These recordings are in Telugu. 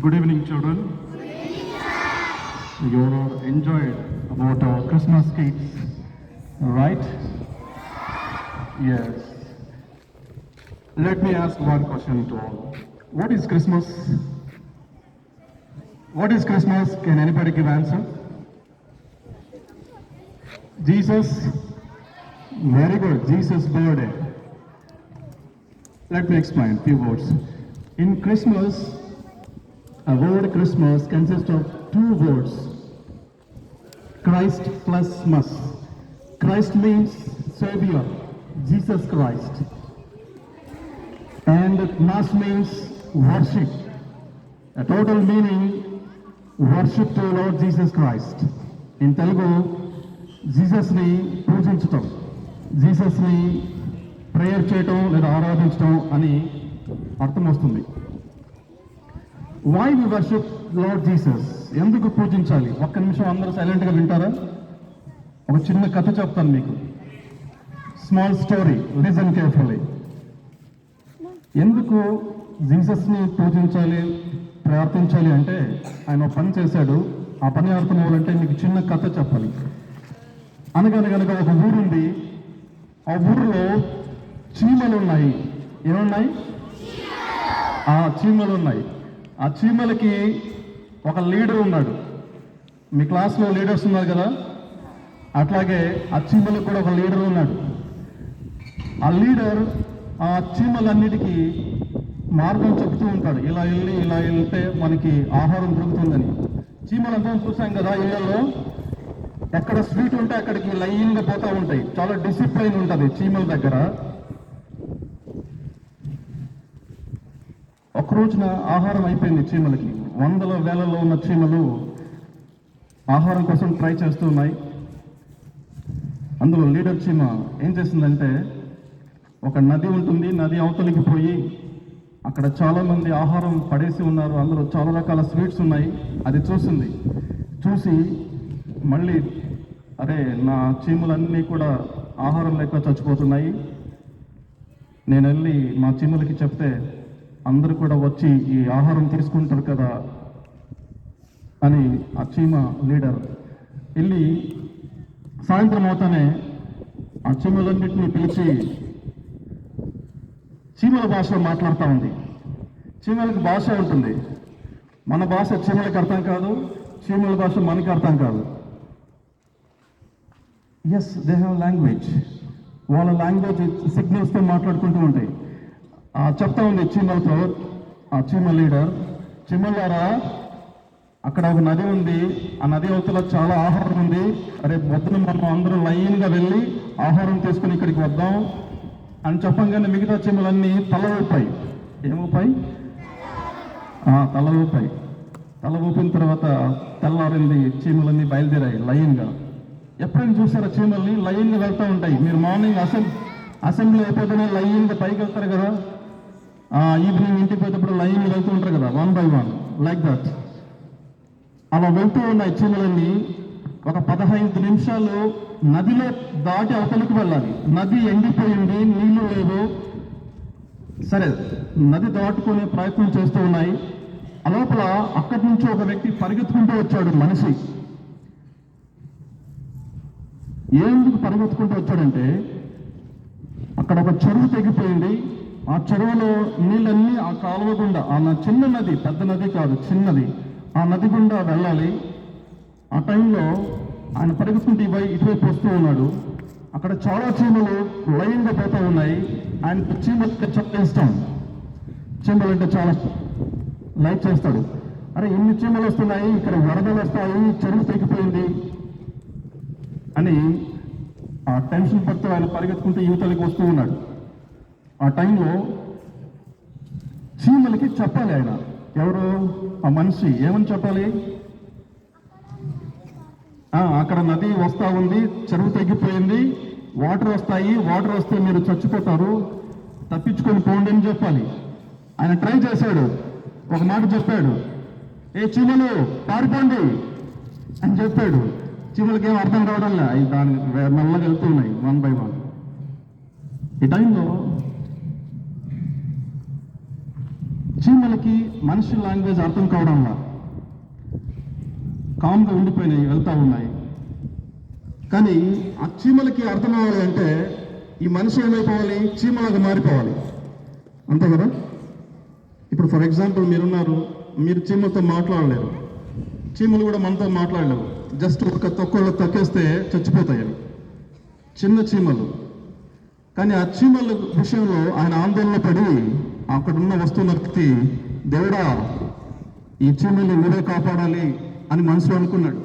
Good evening, children. You all enjoyed about our Christmas kids, right? Yes. Let me ask one question to all. What is Christmas? What is Christmas? Can anybody give answer? Jesus. Very good. Jesus' birthday. Let me explain few words. In Christmas, a word Christmas consists of two words. Christ plus mas. Christ means Savior, Jesus Christ. And mas means worship. A total meaning, worship to Lord Jesus Christ. In Telugu, జీసస్ని పూజించటం జీసస్ని ప్రేయర్ చేయటం లేదా ఆరాధించటం అని అర్థం వస్తుంది why we worship lord Jesus ఎందుకు పూజించాలి? ఒక్క నిమిషం అందరూ సైలెంట్గా వింటారా? ఒక చిన్న కథ చెప్తాను మీకు. స్మాల్ స్టోరీ లిజన్ కేర్ఫుల్లీ ఎందుకు జీసస్ని పూజించాలి ప్రార్థించాలి అంటే ఆయన ఒక పని చేశాడు. ఆ పని అర్థం అవ్వాలంటే మీకు చిన్న కథ చెప్పాలి. అనగనగనగా ఒక ఊరుంది. ఆ ఊరిలో చీమలు ఉన్నాయి ఏమున్నాయి? ఆ చీమలు ఉన్నాయి ఆ చీమలకి ఒక లీడర్ ఉన్నాడు. మీ క్లాస్లో లీడర్స్ ఉన్నారు కదా? అట్లాగే ఆ చీమలకు కూడా ఒక లీడర్ ఉన్నాడు. ఆ లీడర్ ఆ చీమలన్నిటికీ మార్గం చెప్తూ ఉంటాడు. ఇలా వెళ్ళి ఇలా వెళ్తే మనకి ఆహారం దొరుకుతుందని. చీమలంతా చూసాం కదా ఇళ్ళలో? ఎక్కడ స్వీట్ ఉంటే అక్కడికి లైన్గా పోతూ ఉంటాయి. చాలా డిసిప్లైన్ ఉంటుంది చీమల దగ్గర ఒక రోజున ఆహారం అయిపోయింది చీమలకి. వందల వేలలో ఉన్న చీమలు ఆహారం కోసం ట్రై చేస్తూ ఉన్నాయి. అందులో లీడర్ చీమ ఏం చేసిందంటే ఒక నది ఉంటుంది నది అవతలికి పోయి అక్కడ చాలామంది ఆహారం పడేసి ఉన్నారు. అందులో చాలా రకాల స్వీట్స్ ఉన్నాయి. అది చూసింది చూసి మళ్ళీ అరే నా చీమలన్నీ కూడా ఆహారం లేక చచ్చిపోతున్నాయి. నేను వెళ్ళి మా చీమలకి చెప్తే అందరూ కూడా వచ్చి ఈ ఆహారం తీసుకుంటారు కదా అని ఆ చీమ లీడర్. వెళ్ళి సాయంత్రం అవుతానే ఆ చీమలన్నింటినీ పిలిచి చీమల భాషలో మాట్లాడుతూ ఉంది. చీమలకు భాష ఉంటుంది. మన భాష చీమలకు అర్థం కాదు చీమల భాష మనకి అర్థం కాదు. ఎస్ దే హ్యావ్ లాంగ్వేజ్ వాళ్ళ లాంగ్వేజ్ సిగ్నల్స్తో మాట్లాడుకుంటూ ఉంటాయి. చెప్తా ఉంది చీమలతో. ఆ చీమ లీడర్. చీమలారా అక్కడ ఒక నది ఉంది. ఆ నది అవతల చాలా ఆహారం ఉంది. రేపు పొద్దున మనం అందరం లైన్గా వెళ్ళి ఆహారం తీసుకుని ఇక్కడికి వద్దాం అని చెప్పంగానే మిగతా చీమలన్నీ తల ఊపాయి. ఏం ఊపాయి? తల ఊపాయి. తల ఊపిన తర్వాత తెల్లారింది చీమలన్నీ బయలుదేరాయి లైన్గా. ఎప్పుడైనా చూసారా చీమల్ని? లైన్గా వెళ్తూ ఉంటాయి. మీరు మార్నింగ్ అసెంబ్లీ అసెంబ్లీ అయిపోతేనే లైన్గా పైకి వెళ్తారు కదా. ఈవినింగ్ ఇంటికి పోయేటప్పుడు లైన్గా వెళ్తూ ఉంటారు కదా one by one like that అలా వెళ్తూ ఉన్న చీమలన్నీ ఒక పదహైదు నిమిషాలు నదిలో దాటి అవతలికి వెళ్ళాలి. నది ఎండిపోయింది నీళ్ళు లేవు. సరే నది దాటుకునే ప్రయత్నం చేస్తూ ఉన్నాయి. ఆ లోపల అక్కడి నుంచి ఒక వ్యక్తి పరిగెత్తుకుంటూ వచ్చాడు మనిషి. ఎందుకు పరిగెత్తుకుంటూ వచ్చాడంటే అక్కడ ఒక చెరువు తెగిపోయింది. ఆ చెరువులో నీళ్ళన్నీ ఆ కాలువ గుండా ఆ చిన్న నది పెద్ద నది కాదు చిన్నది. ఆ నది గుండా వెళ్ళాలి. ఆ టైంలో ఆయన పరిగెత్తుకుంటూ ఇవై ఇటువైపు వస్తూ ఉన్నాడు. అక్కడ చాలా చీమలు లయంగా పోతూ ఉన్నాయి. ఆయన చీమ చాలా ఇష్టం. చీమలు అంటే చాలా లైక్ చేస్తాడు. అరే ఇన్ని చీమలు వస్తున్నాయి ఇక్కడ వరదలు వస్తాయి చెరువు తెగిపోయింది అని ఆ టెన్షన్ పడుతూ ఆయన పరిగెత్తుకుంటూ యువతలకి వస్తూ ఉన్నాడు. ఆ టైంలో చీమలకి చెప్పాలి ఆయన. ఎవరు? ఆ మనిషి. ఏమని చెప్పాలి? ఆ, అక్కడ నది వస్తూ ఉంది చెరువు తగ్గిపోయింది వాటర్ వస్తాయి వాటర్ వస్తే మీరు చచ్చిపోతారు తప్పించుకొని పోండి అని చెప్పాలి. ఆయన ట్రై చేశాడు. ఒక మాట చెప్పాడు. ఏ చీమలు పారిపోండి అని చెప్పాడు. చీమలకి ఏం అర్థం కావడం లే దాని మెల్లగా వెళ్తున్నాయి వన్ బై వన్. ఈ టైంలో చీమలకి మనిషి లాంగ్వేజ్ అర్థం కావడంలా కామ్గా ఉండిపోయినాయి వెళ్తూ ఉన్నాయి. కానీ ఆ చీమలకి అర్థం అవ్వాలి అంటే ఈ మనిషి ఏమైపోవాలి? చీమలాగా మారిపోవాలి. అంతే కదా? ఇప్పుడు ఫర్ ఎగ్జాంపుల్ మీరున్నారు మీరు చీమలతో మాట్లాడలేరు. చీమలు కూడా మనతో మాట్లాడలేవు. జస్ట్ ఒక తొక్కలో తొక్కేస్తే చచ్చిపోతాయి అవి. చిన్న చీమలు. కానీ ఆ చీమల విషయంలో ఆయన ఆందోళన పడి అక్కడ ఉన్న దేవుడా ఈ చీమల్ని నువ్వే కాపాడాలి అని మనసులో అనుకున్నాడు.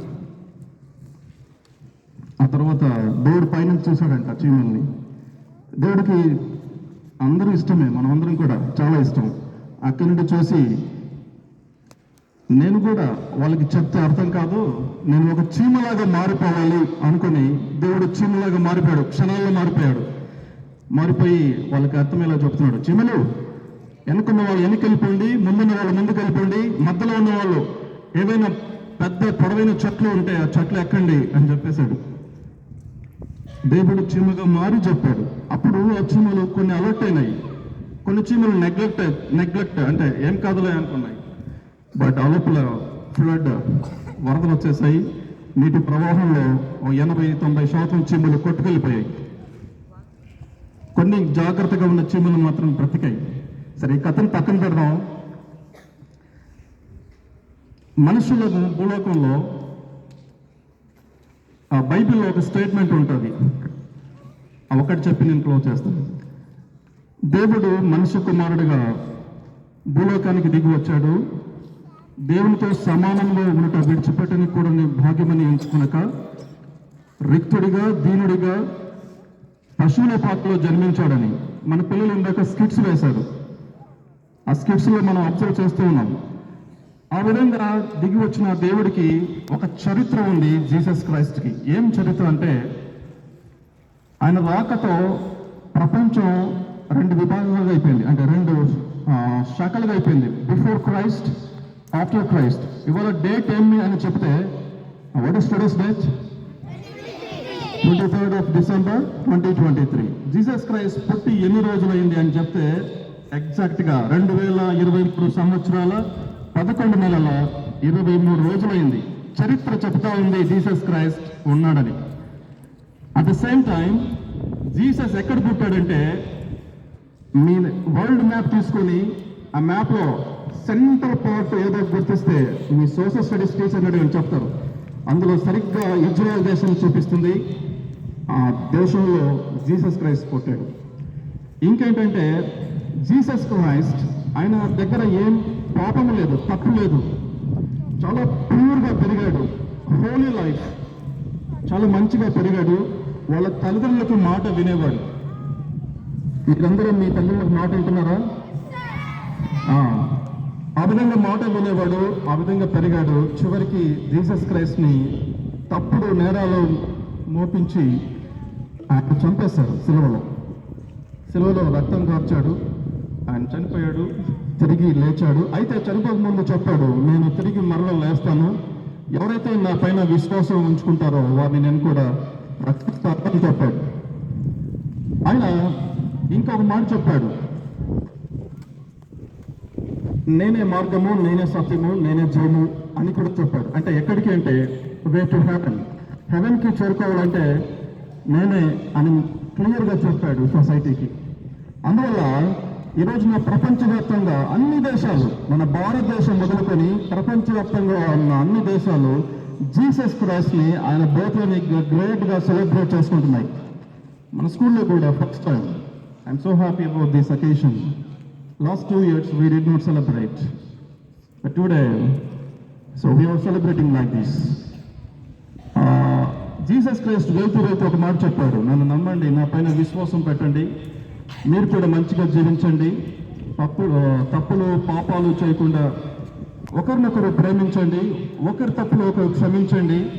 ఆ తర్వాత దేవుడు పైన చూశాడంట చీమల్ని. దేవుడికి అందరూ ఇష్టమే మనం అందరం కూడా చాలా ఇష్టం. అక్కడి నుండి చూసి నేను కూడా వాళ్ళకి చెప్తే అర్థం కాదు నేను ఒక చీమలాగా మారిపోవాలి అనుకుని దేవుడు చీమలాగా మారిపోయాడు క్షణాల్లో మారిపోయాడు. మారిపోయి వాళ్ళకి అర్థమయ్యేలా చెప్తున్నాడు. చీమలు వెనుకున్న వాళ్ళు వెనక్కి వెళ్ళిపోండి ముందున్న వాళ్ళు ముందుకు వెళ్ళిపోండి మధ్యలో ఉన్న వాళ్ళు ఏవైనా పెద్ద పొడవైన చెట్లు ఉంటే ఆ చెట్లు ఎక్కండి అని చెప్పేశాడు. దేవుడు చీమగా మారి చెప్పాడు. అప్పుడు ఆ చీమలు కొన్ని అలర్ట్ అయినాయి. కొన్ని చీమలు నెగ్లెక్ట్ నెగ్లెక్ట్ అంటే ఏం కాదులే అనుకున్నాయి. బట్ అలోపల ఫ్లడ్ వరదలు వచ్చేసాయి. నీటి ప్రవాహంలో ఎనభై తొంభై శాతం చీమలు కొట్టుకెళ్ళిపోయాయి. కొన్ని జాగ్రత్తగా ఉన్న చీమలు మాత్రం బ్రతికాయి. సరే ఈ కథను పక్కన పెడదాం. మనుషుల భూలోకంలో ఆ బైబిల్లో ఒక స్టేట్మెంట్ ఉంటుంది. ఒకటి చెప్పి నేను క్లోజ్ చేస్తాను. దేవుడు మనుషు కుమారుడిగా భూలోకానికి దిగి వచ్చాడు. దేవునితో సమానంగా ఉన్నట విడిచిపెట్టని కూడా నీ భాగ్యమని ఎంచుకునక రిక్తుడిగా దీనుడిగా పశువుల పాత్రలో జన్మించాడని మన పిల్లలు ఇందాక స్కిట్స్ వేశారు. ఆ స్కిట్స్లో మనం అబ్జర్వ్ చేస్తూ ఉన్నాం. ఆ విధంగా దిగి వచ్చిన దేవుడికి ఒక చరిత్ర ఉంది జీసస్ క్రైస్ట్కి. ఏం చరిత్ర అంటే ఆయన రాకతో ప్రపంచం రెండు విభాగాలుగా అయిపోయింది. అంటే రెండు శాఖలుగా అయిపోయింది. Before Christ after Christ. ఇవాళ డేట్ ఏమి అని చెప్తే what is today's date twenty third of December twenty twenty three Jesus Christ పుట్టి ఎన్ని రోజులైంది అని చెప్తే ఎగ్జాక్ట్గా రెండు వేల ఇరవై మూడు సంవత్సరాల పదకొండు నెలల ఇరవై మూడు రోజులైంది. చరిత్ర చెప్తా ఉంది జీసస్ క్రైస్ట్ ఉన్నాడని. At the same time Jesus ఎక్కడ పుట్టాడంటే మీ వరల్డ్ మ్యాప్ తీసుకొని ఆ మ్యాప్లో సెంటర్ పార్ట్ ఏదో గుర్తిస్తే మీ సోషల్ స్టడీస్ టీచర్ అని చెప్తారు. అందులో సరిగ్గా ఇజ్రాయల్ దేశం చూపిస్తుంది. ఆ దేశంలో జీసస్ క్రైస్ట్ పుట్టాడు. ఇంకేంటంటే జీసస్ క్రైస్ట్ ఆయన దగ్గర ఏం పాపం లేదు తప్పు లేదు. చాలా ప్యూర్గా పెరిగాడు. హోలీ లైఫ్ చాలా మంచిగా పెరిగాడు. వాళ్ళ తల్లిదండ్రులకు మాట వినేవాడు. మీరందరూ మీ తల్లిదండ్రులకు మాట వింటున్నారా? ఆ, విధంగా మాట వినేవాడు ఆ విధంగా పెరిగాడు. చివరికి జీసస్ క్రైస్ట్ని తప్పుడు నేరాలు మోపించి ఆయన చంపేశారు. సిలువలో. సిలువలో రక్తం కార్చాడు. ఆయన చనిపోయాడు తిరిగి లేచాడు. అయితే చనిపోక ముందు చెప్పాడు నేను తిరిగి మరల లేస్తాను. ఎవరైతే నా పైన విశ్వాసం ఉంచుకుంటారో వారిని నేను కూడా రక్షిస్తానని చెప్పాడు. ఆయన ఇంకొక మాట చెప్పాడు నేనే మార్గము నేనే సత్యము నేనే జీవము అని కూడా చెప్పాడు. అంటే ఎక్కడికి అంటే వే టు హెవెన్. హెవెన్కి చేరుకోవాలంటే నేనే అని క్లియర్గా చెప్పాడు సొసైటీకి. అందువల్ల ఈరోజు నా ప్రపంచవ్యాప్తంగా అన్ని దేశాలు మన భారతదేశం మొదలుకొని ప్రపంచవ్యాప్తంగా ఉన్న అన్ని దేశాలు జీసస్ క్రైస్ట్ని ఆయన బర్త్డేని గ్రేట్గా సెలబ్రేట్ చేసుకుంటున్నాయి. మన స్కూల్లో కూడా first time. I'm so happy about this occasion last two years we did not celebrate but today so we're celebrating like this Jesus Christ వెళ్తూ వెళ్తూ ఒక మాట చెప్పాడు. నన్ను నమ్మండి నా పైన విశ్వాసం పెట్టండి. మీరు కూడా మంచిగా జీవించండి. తప్పు తప్పులు పాపాలు చేయకుండా ఒకరినొకరు ప్రేమించండి. ఒకరి తప్పులు ఒకరు క్షమించండి.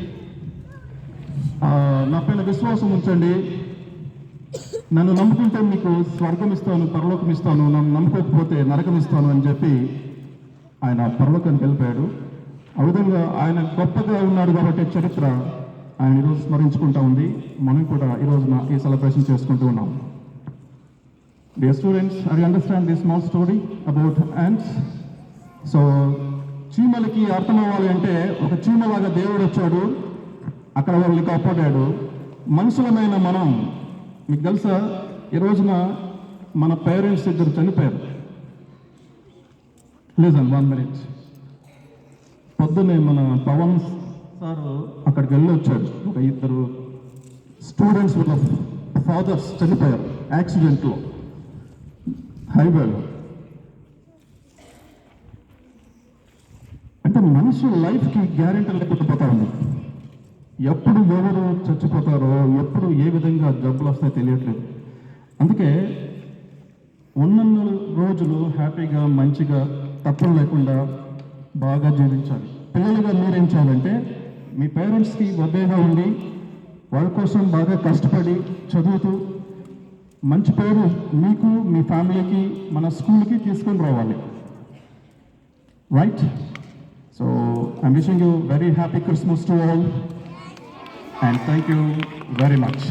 ఆ, నా పైన విశ్వాసం ఉంచండి. నన్ను నమ్ముకుంటే మీకు స్వర్గం ఇస్తాను పరలోకం ఇస్తాను నన్ను నమ్ముకోకపోతే నరకం ఇస్తాను అని చెప్పి ఆయన పరలోకానికి వెళ్ళిపోయాడు. ఆ విధంగా ఆయన గొప్పగా ఉన్నాడు కాబట్టి చరిత్ర ఆయన ఈరోజు స్మరించుకుంటా ఉంది. మనం కూడా ఈ రోజున ఈ సెలబ్రేషన్ చేసుకుంటూ ఉన్నాం. Dear students, I understand this small story about ants. So చీమలకి అర్థం అవ్వాలి అంటే ఒక చీమలాగా దేవుడు వచ్చాడు. అక్కడ వాళ్ళని కాపాడాడు మనుషులమైన మనం మీకు తెలుసా? ఈ రోజున మన పేరెంట్స్ ఇద్దరు చనిపోయారు. లేదండి వన్ మినిట్ పొద్దున్నే మన పవన్ సార్ అక్కడికి వెళ్ళి వచ్చాడు ఒక ఇద్దరు స్టూడెంట్స్ వాళ్ళ ఫాదర్స్ చనిపోయారు యాక్సిడెంట్లో హైవేలో అంటే మనిషి లైఫ్కి గ్యారెంటీ లేకుండా పోతా ఉంది. ఎప్పుడు ఎవరు చచ్చిపోతారో ఎప్పుడు ఏ విధంగా జబ్బులు వస్తాయో తెలియట్లేదు. అందుకే ఉన్నన్ని రోజులు హ్యాపీగా మంచిగా తప్పులు లేకుండా బాగా జీవించాలి. పిల్లలుగా మీరేం చేయాలంటే మీ పేరెంట్స్కి వద్దేగా ఉండి వాళ్ళ కోసం బాగా కష్టపడి చదువుతూ మంచి పేరు మీకు మీ ఫ్యామిలీకి మన స్కూల్కి తీసుకొని రావాలి. Right so I'm wishing you very happy Christmas to all and thank you very much